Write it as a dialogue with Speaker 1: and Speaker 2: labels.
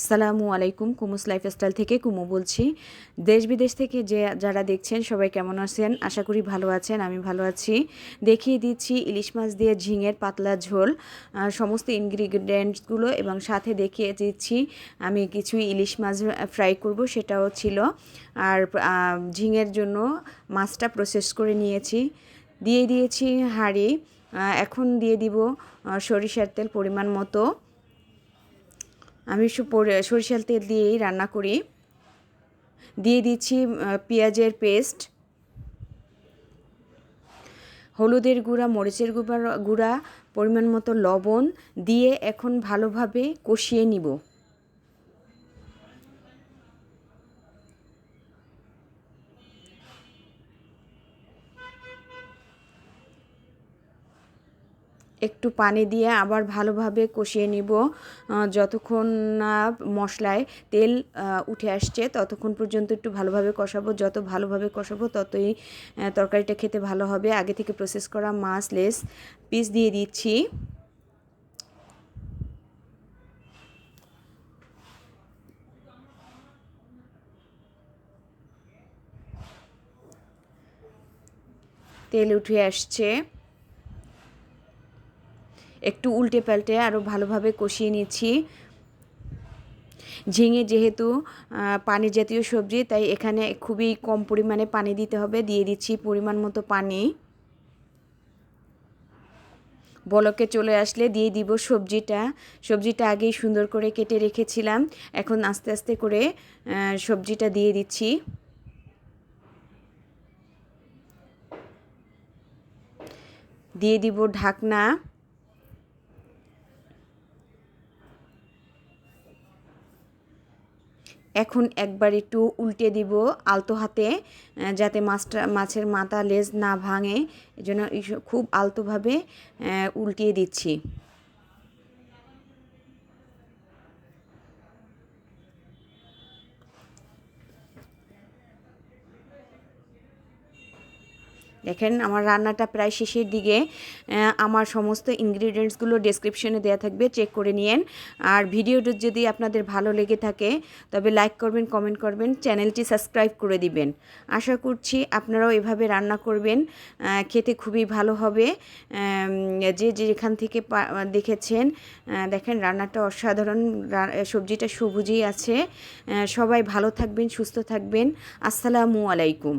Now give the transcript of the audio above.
Speaker 1: আসসালামু আলাইকুম, কুমুস লাইফস্টাইল থেকে কুমু বলছি। দেশ বিদেশ থেকে যে যারা দেখছেন, সবাই কেমন আছেন? আশা করি ভালো আছেন, আমি ভালো আছি। দেখিয়ে দিচ্ছি ইলিশ মাছ দিয়ে ঝিঙের পাতলা ঝোল। সমস্ত ইনগ্রিডিয়েন্টসগুলো এবং সাথে দেখিয়ে দিচ্ছি আমি কিছু ইলিশ মাছ ফ্রাই করব, সেটাও ছিল। আর ঝিঙের জন্য মাছটা প্রসেস করে নিয়েছি। দিয়ে দিয়েছি হাঁড়ি। এখন দিয়ে দিব সরিষার তেল পরিমাণ মতো। আমি সরিষার তেল দিয়েই রান্না করি। দিয়ে দিচ্ছি পেঁয়াজের পেস্ট, হলুদের গুঁড়া, মরিচের গুঁড়া গুঁড়া, পরিমাণ মতো লবণ দিয়ে এখন ভালোভাবে কষিয়ে নিব। একটু পানি দিয়ে আবার ভালোভাবে কষিয়ে নিব। যতক্ষণ না মশলায় তেল উঠে আসছে ততক্ষণ পর্যন্ত একটু ভালোভাবে কষাবো। যত ভালোভাবে কষাবো ততই তরকারিটা খেতে ভালো হবে। আগে থেকে প্রসেস করা মাছ, লেস পিস দিয়ে দিচ্ছি। তেল উঠে আসছে। একটু উল্টে পাল্টে আরও ভালোভাবে কষিয়ে নিচ্ছি। ঝিঙে যেহেতু পানি জাতীয় সবজি, তাই এখানে খুবই কম পরিমাণে পানি দিতে হবে। দিয়ে দিচ্ছি পরিমাণ মতো পানি। বলকে চলে আসলে দিয়ে দিব সবজিটা। সবজিটা আগেই সুন্দর করে কেটে রেখেছিলাম। এখন আস্তে আস্তে করে সবজিটা দিয়ে দিচ্ছি। দিয়ে দিব ঢাকনা। এখন একবার একটু উল্টে দিব আলতো হাতে যাতে মাছটা, মাছের মাথা লেজ না ভাঙে। এজন্য জন্য খুব আলতোভাবে উল্টিয়ে দিচ্ছি। দেখেন, আমার রান্নাটা প্রায় শেষের দিকে। আমার সমস্ত ইনগ্রিডিয়েন্টসগুলো ডেসক্রিপশনে দেওয়া থাকবে চেক করে নিয়েন। আর ভিডিওটা যদি আপনাদের ভালো লেগে থাকে, তবে লাইক করবেন কমেন্ট করবেন, চ্যানেলটি সাবস্ক্রাইব করে দিবেন। আশা করছি আপনারাও এভাবে রান্না করবেন। খেতে খুবই ভালো হবে। যে যেখান থেকে দেখেছেন দেখেন, রান্নাটা অসাধারণ। সবজিটা সবুজই আছে। সবাই ভালো থাকবেন, সুস্থ থাকবেন। আসসালামু আলাইকুম।